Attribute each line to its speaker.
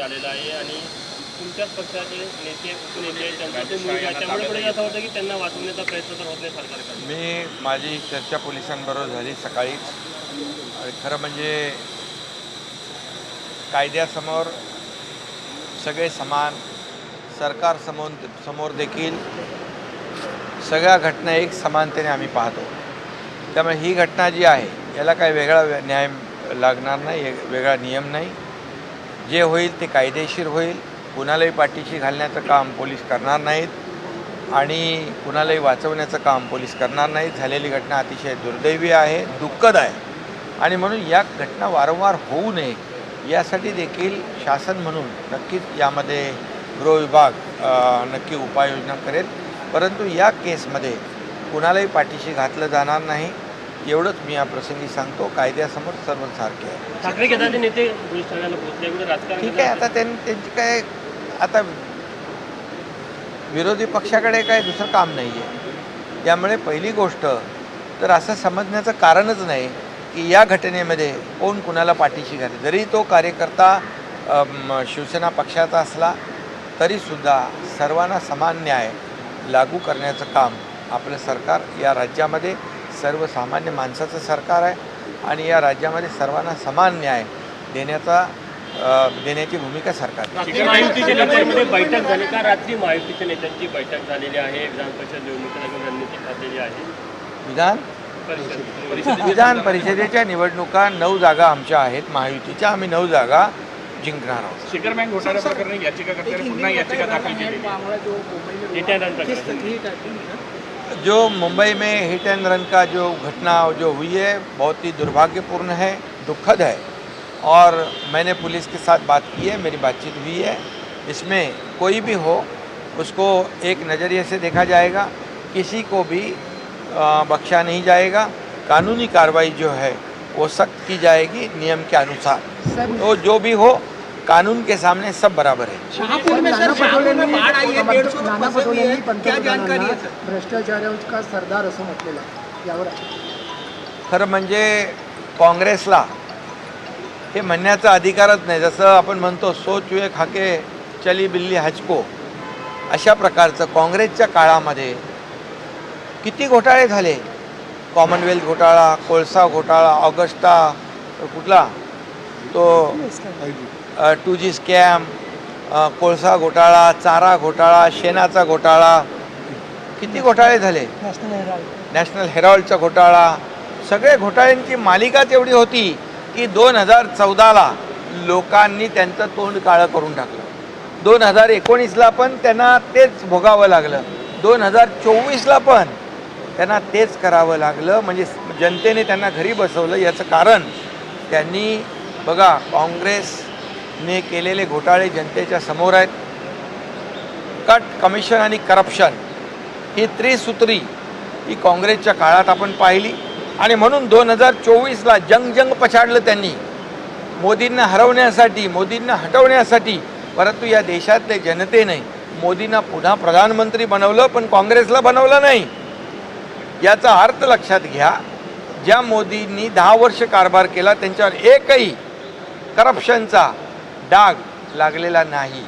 Speaker 1: पुढे आलेला आहे आणि तुमच्याच पक्षाचे नेते उपनेते त्यांचा तो मुलगा त्यामुळे पुढे असं होतं की त्यांना वाचवण्याचा प्रयत्न तर होत नाही सरकारकडे.
Speaker 2: मी माझी चर्चा पोलिसांबरोबर झाली सकाळीच. आणि खरं म्हणजे कायद्यासमोर सगळे समान सरकार समोर समोर देखील सगळ्या घटना एक समानतेने आम्ही पाहतो. त्यामुळे ही घटना जी आहे याला काही वेगळा न्याय लागणार नाही वेगळा नियम नाही. जे होईल ते कायदेशीर होईल. कुणालाही पाठीशी घालण्याचं काम पोलीस करणार नाहीत आणि कुणालाही वाचवण्याचं काम पोलीस करणार नाहीत. झालेली घटना अतिशय दुर्दैवी आहे दुःखद आहे. आणि म्हणून या घटना वारंवार होऊ नये यासाठी देखील शासन म्हणून नक्कीच यामध्ये गृह विभाग नक्की उपाययोजना करेल. परंतु या केसमध्ये कुणालाही पाठीशी घातलं जाणार नाही. एवढंच मी या प्रसंगी सांगतो कायद्यासमोर सर्व सारखे आहे.
Speaker 1: ठाकरे गटाचे नेते राजकारण
Speaker 2: ठीक आहे आता त्यां त्यांची काय आता विरोधी पक्षाकडे काय दुसरं काम नाही आहे त्यामुळे पहिली गोष्ट तर असं समजण्याचं कारणच नाही की या घटनेमध्ये कोण कुणाला पाठीशी घाले जरी तो कार्यकर्ता शिवसेना पक्षाचा असला तरीसुद्धा सर्वांना समान न्याय लागू करण्याचं काम आपलं सरकार या राज्यामध्ये सर्वसामान्य माणसाचं सरकार आहे आणि या राज्यामध्ये सर्वांना समान न्याय देण्याचा देण्याची भूमिका सरकार
Speaker 1: रात्री महायुतीच्या नेत्यांमध्ये बैठक झाली का? रात्री महायुतीच्या नेत्यांची बैठक झालेली आहे. विधान परिषद निवडणुकीला घेऊन रणनीती ठरलेली आहे.
Speaker 2: विधान? विधान परिषदेच्या निवडणुका नऊ जागा आमच्या आहेत. महायुतीच्या आम्ही नऊ जागा जिंकणार आहोत.
Speaker 3: शिखर बँक घोटाळ्या प्रकरणी याचिकाकर्त्याने पुन्हा याचिका दाखल केली
Speaker 2: जो मुंबई में हिट एंड रन का जो घटना जो हुई है बहुत ही दुर्भाग्यपूर्ण है दुखद है। और मैंने पुलिस के साथ बात की है मेरी बातचीत हुई है। इसमें कोई भी हो उसको एक नज़रिए से देखा जाएगा किसी को भी बख्शा नहीं जाएगा। कानूनी कार्रवाई जो है वो सख्त की जाएगी नियम के अनुसार। तो जो भी हो कानून के सामने सब बराबर है।
Speaker 4: शाहपुर में सर शाहपुर में बाढ़ आई है डेढ़ सौ क्या जानकारी है सर?
Speaker 5: भ्रष्टाचाराचा सरदार असं म्हटलेलं आहे. यावर
Speaker 2: खरं म्हणजे काँग्रेसला हे म्हणण्याचा अधिकारच नाही. जसं आपण म्हणतो सोच वे खाके चली बिल्ली हचको. अशा प्रकारचं काँग्रेसच्या काळामध्ये किती घोटाळे झाले? कॉमनवेल्थ घोटाळा कोळसा घोटाळा ऑगस्टा कुठला? तो टू जी स्कॅम कोळसा घोटाळा चारा घोटाळा शेणाचा घोटाळा किती घोटाळे झाले?
Speaker 5: नॅशनल हेराल्ड
Speaker 2: नॅशनल हेराल्डचा घोटाळा. सगळे घोटाळ्यांची मालिकाच एवढी होती की दोन हजार चौदाला लोकांनी त्यांचं तोंड काळं करून टाकलं. दोन हजार एकोणीसला पण त्यांना तेच भोगावं लागलं. दोन हजार चोवीसला पण त्यांना तेच करावं लागलं. म्हणजे जनतेने त्यांना घरी बसवलं. याचं कारण त्यांनी बघा काँग्रेसने केलेले घोटाळे जनतेच्या समोर आहेत. कट कमिशन आणि करप्शन ही त्रिसूत्री ही काँग्रेसच्या काळात आपण पाहिली. आणि म्हणून दोन हजार चोवीसला जंग जंग पछाडलं त्यांनी. मोदींना हरवण्यासाठी मोदींना हटवण्यासाठी. परंतु या देशातले जनतेने मोदींना पुन्हा प्रधानमंत्री बनवलं पण काँग्रेसला बनवलं नाही. याचा अर्थ लक्षात घ्या ज्या मोदींनी दहा वर्ष कारभार केला त्यांच्यावर एकही करप्शनचा डाग लागलेला नाही.